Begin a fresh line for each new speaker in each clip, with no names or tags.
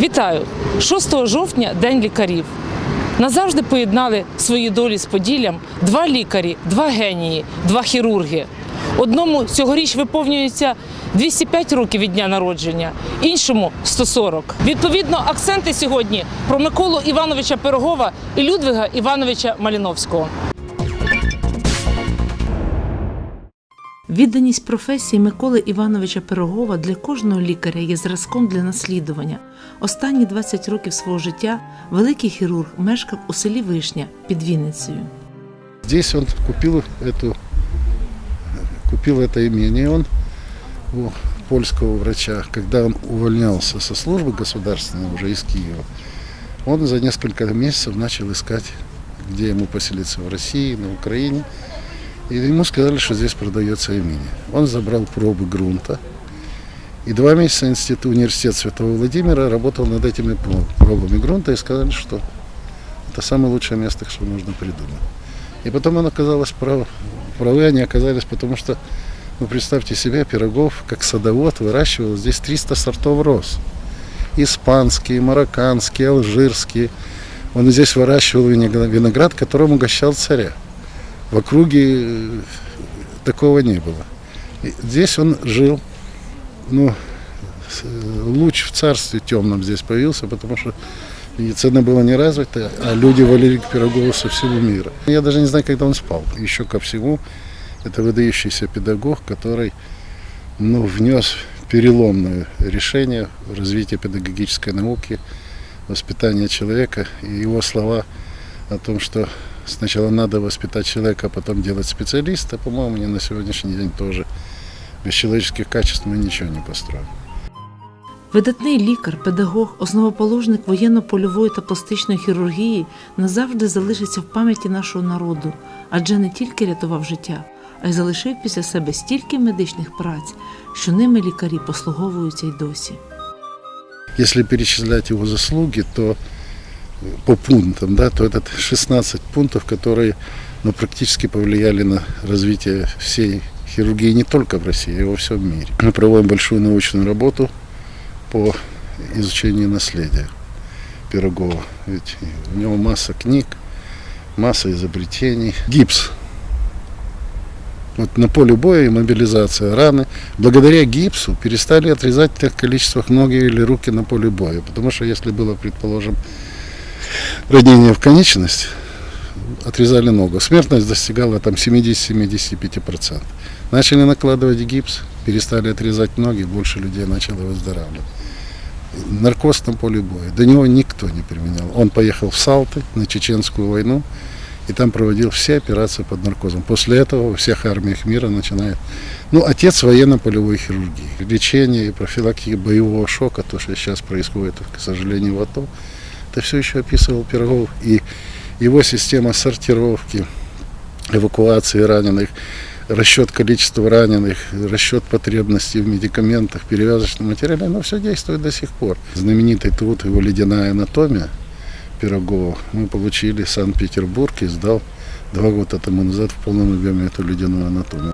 Вітаю! 6 жовтня День лікарів. Назавжди поєднали свої долі з Поділлям два лікарі, два генії, два хірурги. Одному цьогоріч виповнюється 205 років від дня народження, іншому 140. Відповідно, акценти сьогодні про Миколу Івановича Пирогова і Людвига Івановича Маліновського. Відданість професії Миколи Івановича Пирогова для кожного лікаря є зразком для наслідування. Останні 20 років свого життя великий хірург мешкав у селі Вишня під Вінницею.
Здесь он купил эту, купил это имение он у польского врача, когда он увольнялся со службы государственной уже из Киева. Он за несколько месяцев начал искать, где ему поселиться в России, на Украине. И ему сказали, что здесь продается имение. Он забрал пробы грунта. И два месяца институт, университет Святого Владимира работал над этими про- пробами грунта и сказали, что это самое лучшее место, что можно придумать. И потом он оказалось прав, правы они оказались, потому что, ну представьте себе, Пирогов, как садовод, выращивал здесь 300 сортов роз. Испанские, марокканские, алжирские. Он здесь выращивал виноград, которым угощал царя. В округе э, такого не было. И здесь он жил, ну, э, луч в царстве темном здесь появился, потому что медицина была не развита, а люди валили к Пирогову со всего мира. Я даже не знаю, когда он спал. Еще ко всему, это выдающийся педагог, который ну, внес переломное решение в развитие педагогической науки, воспитания человека. И его слова о том, что сначала надо воспитать человека, а потом делать специалиста, по-моему, не на сегодняшний день тоже. Без человеческих качеств мы ничего не построим.
Видатний лікар, педагог, основоположник воєнно-польової та пластичної хірургії назавжди залишиться в пам'яті нашого народу, адже не тільки рятував життя, а й залишив після себе стільки медичних праць, що ними лікарі послуговуються й досі.
Если перечислять его заслуги, то по пунктам, да, то это 16 пунктов, которые ну, практически повлияли на развитие всей хирургии не только в России, а и во всем мире. Мы проводим большую научную работу по изучению наследия Пирогова. Ведь у него масса книг, масса изобретений. Гипс. Вот на поле боя и мобилизация раны. Благодаря гипсу перестали отрезать в тех количествах ноги или руки на поле боя. Потому что если было, предположим, ранение в конечность, отрезали ногу. Смертность достигала там 70-75%. Начали накладывать гипс, перестали отрезать ноги, больше людей начало выздоравливать. Наркоз на поле боя. До него никто не применял. Он поехал в Салты на чеченскую войну и там проводил все операции под наркозом. После этого во всех армиях мира начинает... Ну, отец военно-полевой хирургии. Лечение и профилактики боевого шока, то, что сейчас происходит, к сожалению, в АТО, это все еще описывал Пирогов. И его система сортировки, эвакуации раненых, расчет количества раненых, расчет потребностей в медикаментах, перевязочном материале, оно все действует до сих пор. Знаменитый труд его «Ледяная анатомия» Пирогова мы получили в Санкт-Петербург и сдал два года тому назад в полном объеме эту ледяную анатомию.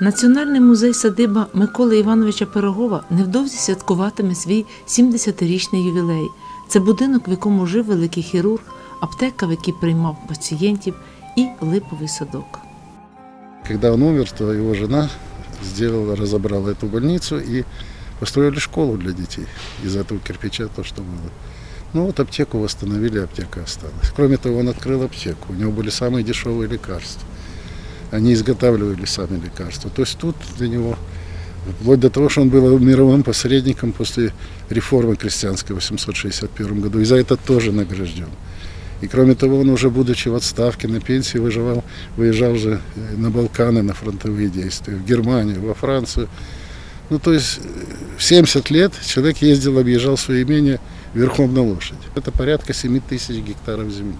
Національний музей садиба Миколи Івановича Пирогова невдовзі святкуватиме свій 70-річний ювілей. Це будинок, в якому жив великий хірург, аптека, в якій приймав пацієнтів, і липовий садок.
Когда он умер, то его жена сделала, разобрала эту больницу и построили школу для детей из этого кирпича, то, что было. Ну вот аптеку восстановили, аптека осталась. Кроме того, он открыл аптеку. У него были самые дешевые лекарства. Они изготавливали сами лекарства. То есть тут для него, вплоть до того, что он был мировым посредником после реформы крестьянской в 861 году, и за это тоже награжден. И кроме того, он уже будучи в отставке, на пенсии, выживал, выезжал же э, на Балканы, на фронтовые действия, в Германию, во Францию. Ну, то есть э, в 70 лет человек ездил, объезжал свои имения верхом на лошади. Это порядка 7 тысяч гектаров земли,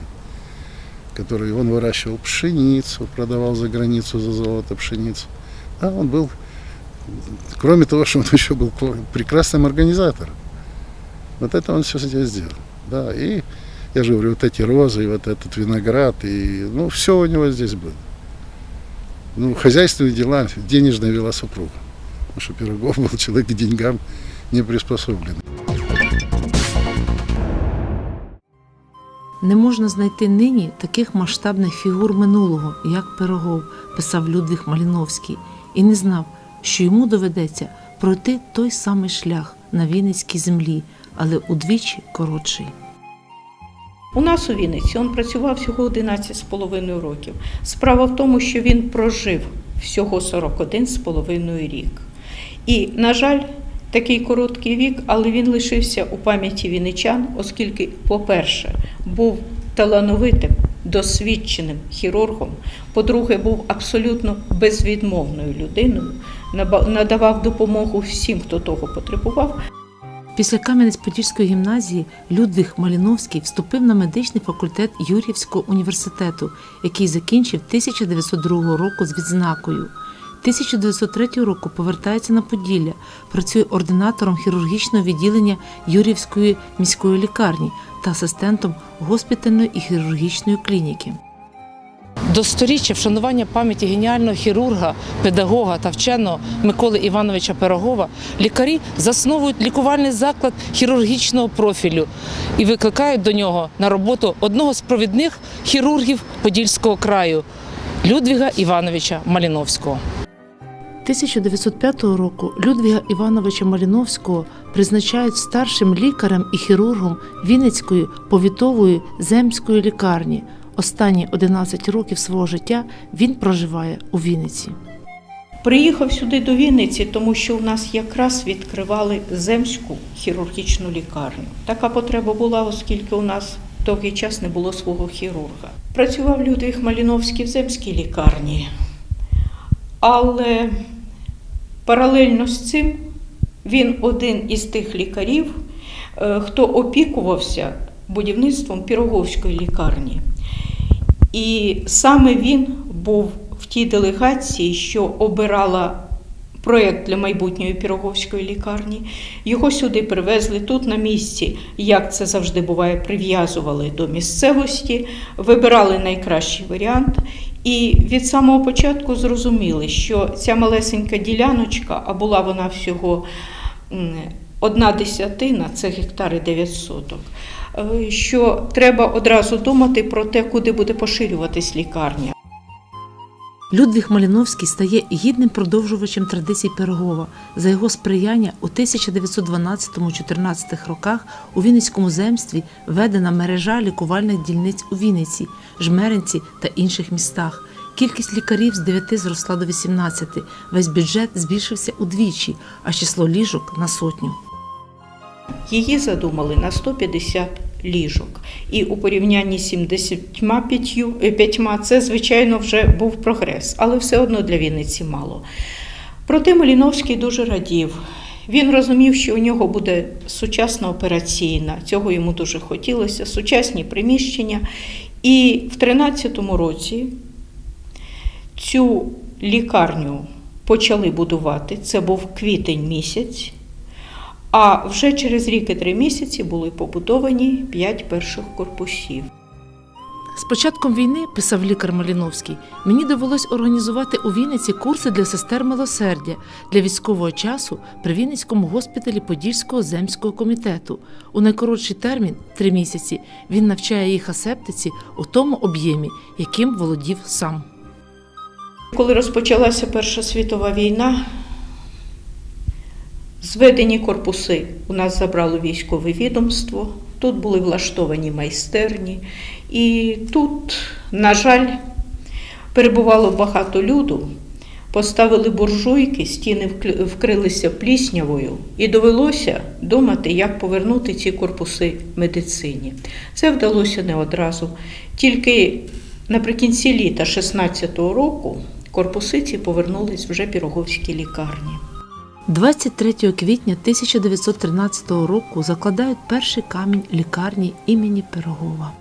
которые он выращивал пшеницу, продавал за границу за золото пшеницу. А он был, кроме того, что он еще был прекрасным организатором. Вот это он все сделал. Да, и я же говорю, вот эти розы, и вот этот виноград, и ну все у него здесь было. Ну, хозяйственные дела денежно вела супруга. Потому что Пирогов был человек к деньгам не приспособленный.
Не можна знайти нині таких масштабних фігур минулого, як Пирогов, писав Людвиг Маліновський, і не знав, що йому доведеться пройти той самий шлях на Вінницькій землі, але удвічі коротший.
У нас у Вінниці він працював всього 11 з половиною років. Справа в тому, що він прожив всього 41 з половиною рік. І, на жаль, такий короткий вік, але він лишився у пам'яті вінничан, оскільки, по-перше, був талановитим, досвідченим хірургом. По-друге, був абсолютно безвідмовною людиною, надавав допомогу всім, хто того потребував.
Після Кам'янець-Подільської гімназії Людвиг Маліновський вступив на медичний факультет Юр'ївського університету, який закінчив 1902 року з відзнакою. 1903 року повертається на Поділля, працює ординатором хірургічного відділення Юр'ївської міської лікарні та асистентом госпітальної і хірургічної клініки.
До сторіччя вшанування пам'яті геніального хірурга, педагога та вченого Миколи Івановича Пирогова лікарі засновують лікувальний заклад хірургічного профілю і викликають до нього на роботу одного з провідних хірургів Подільського краю Людвіга Івановича Маліновського.
1905 року Людвіга Івановича Маліновського призначають старшим лікарем і хірургом Вінницької повітової земської лікарні. Останні 11 років свого життя він проживає у Вінниці.
Приїхав сюди до Вінниці, тому що у нас якраз відкривали земську хірургічну лікарню. Така потреба була, оскільки у нас довгий час не було свого хірурга. Працював Людвиг Маліновський в земській лікарні, але паралельно з цим він один із тих лікарів, е, хто опікувався будівництвом Піроговської лікарні. І саме він був в тій делегації, що обирала проєкт для майбутньої Піроговської лікарні. Його сюди привезли тут на місці, як це завжди буває, прив'язували до місцевості, вибирали найкращий варіант. І від самого початку зрозуміли, що ця малесенька діляночка, а була вона всього одна десятина, це гектари 9 соток, е, що треба одразу думати про те, куди буде поширюватись лікарня.
Людвіг Маліновський стає гідним продовжувачем традицій Пирогова. За його сприяння у 1912-14 роках у Вінницькому земстві введена мережа лікувальних дільниць у Вінниці, Жмеринці та інших містах. Кількість лікарів з 9 зросла до 18, весь бюджет збільшився удвічі, а число ліжок на сотню.
Її задумали на 150 ліжок. І у порівнянні з 75 це, звичайно, вже був прогрес, але все одно для Вінниці мало. Проте Маліновський дуже радів. Він розумів, що у нього буде сучасна операційна, цього йому дуже хотілося, сучасні приміщення. І в 13-му році цю лікарню почали будувати. Це був квітень місяць. А вже через рік і три місяці були побудовані п'ять перших корпусів.
З початком війни, писав лікар Маліновський, мені довелось організувати у Вінниці курси для сестер милосердя для військового часу при Вінницькому госпіталі Подільського земського комітету. У найкоротший термін три місяці він навчає їх асептиці у тому об'ємі, яким володів сам.
Коли розпочалася Перша світова війна, зведені корпуси у нас забрало військове відомство, тут були влаштовані майстерні, і тут, на жаль, перебувало багато люду. Поставили буржуйки, стіни вкрилися пліснявою, і довелося думати, як повернути ці корпуси медицині. Це вдалося не одразу. Тільки наприкінці літа 16-го року корпуси ці повернулись вже Піроговській лікарні.
23 квітня 1913 року закладають перший камінь лікарні імені Пирогова.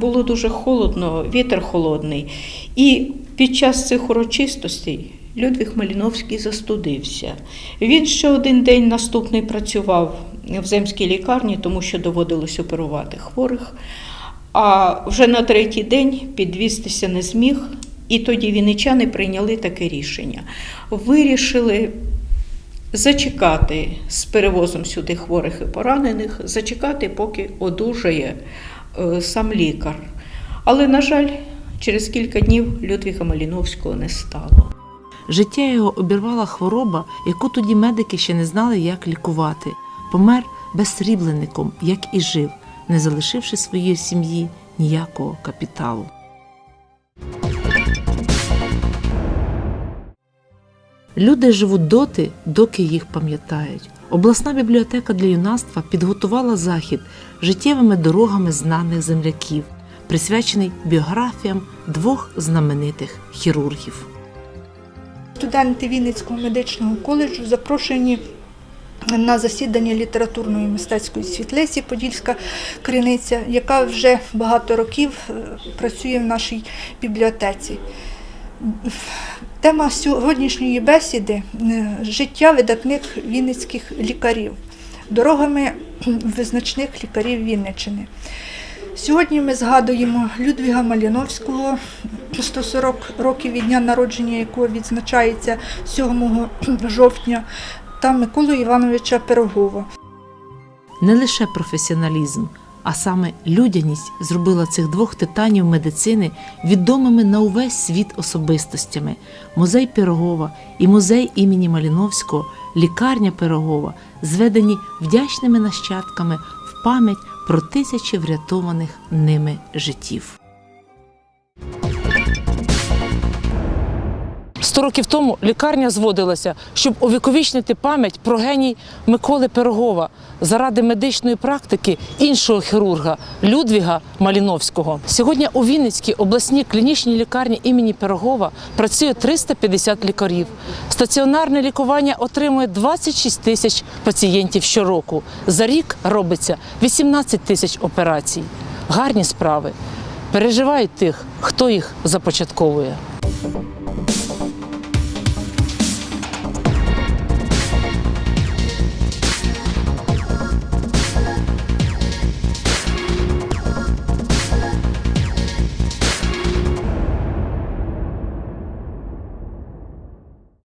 Було дуже холодно, вітер холодний. І під час цих урочистостей Людвиг Маліновський застудився. Він ще один день наступний працював в земській лікарні, тому що доводилось оперувати хворих. А вже на третій день підвістися не зміг, і тоді вінничани прийняли таке рішення. Вирішили зачекати з перевозом сюди хворих і поранених, зачекати, поки одужає е, сам лікар. Але, на жаль, через кілька днів Людвіга Маліновського не стало.
Життя його обірвала хвороба, яку тоді медики ще не знали, як лікувати. Помер безсрібленником, як і жив, не залишивши своїй сім'ї ніякого капіталу. Люди живуть доти, доки їх пам'ятають. Обласна бібліотека для юнацтва підготувала захід життєвими дорогами знаних земляків, присвячений біографіям двох знаменитих хірургів.
Студенти Вінницького медичного коледжу запрошені на засідання літературної мистецької світлиці Подільська криниця, яка вже багато років е, працює в нашій бібліотеці. Тема сьогоднішньої бесіди е, життя видатних вінницьких лікарів, дорогами визначних лікарів Вінниччини. Сьогодні ми згадуємо Людвіга Маліновського, 140 років від дня народження якого відзначається 7 жовтня, та Миколу Івановича Пирогова.
Не лише професіоналізм, а саме людяність зробила цих двох титанів медицини відомими на увесь світ особистостями. Музей Пирогова і музей імені Маліновського, лікарня Пирогова зведені вдячними нащадками в пам'ять про тисячі врятованих ними життів.
Сто років тому лікарня зводилася, щоб увіковічнити пам'ять про геній Миколи Пирогова заради медичної практики іншого хірурга Людвіга Маліновського. Сьогодні у Вінницькій обласній клінічній лікарні імені Пирогова працює 350 лікарів. Стаціонарне лікування отримує 26 тисяч пацієнтів щороку. За рік робиться 18 тисяч операцій. Гарні справи. Переживають тих, хто їх започатковує.